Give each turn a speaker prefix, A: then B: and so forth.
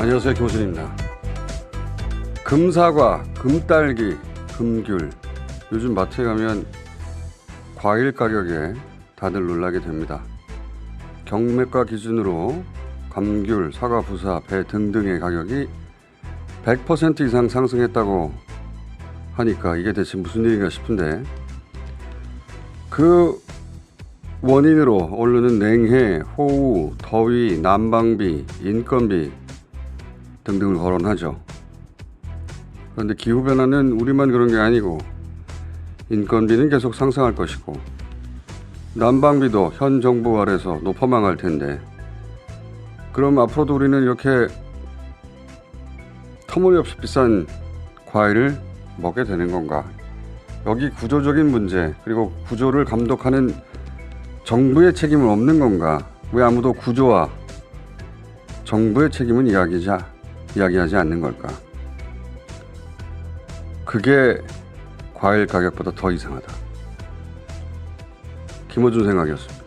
A: 안녕하세요 김호준입니다. 금사과, 금딸기, 금귤 요즘 마트에 가면 과일 가격에 다들 놀라게 됩니다. 경매가 기준으로 감귤, 사과, 부사, 배 등등의 가격이 100% 이상 상승했다고 하니까 이게 대체 무슨 일인가 싶은데 그 원인으로 오르는 냉해, 호우, 더위, 난방비, 인건비 등등을 거론하죠. 그런데 기후 변화는 우리만 그런 게 아니고 인건비는 계속 상승할 것이고 난방비도 현 정부 아래서 높아망할 텐데 그럼 앞으로도 우리는 이렇게 터무니없이 비싼 과일을 먹게 되는 건가? 여기 구조적인 문제 그리고 구조를 감독하는 정부의 책임은 없는 건가? 왜 아무도 구조와 정부의 책임은 이야기자 이야기하지 않는 걸까? 그게 과일 가격보다 더 이상하다. 김호준 생각이었습니다.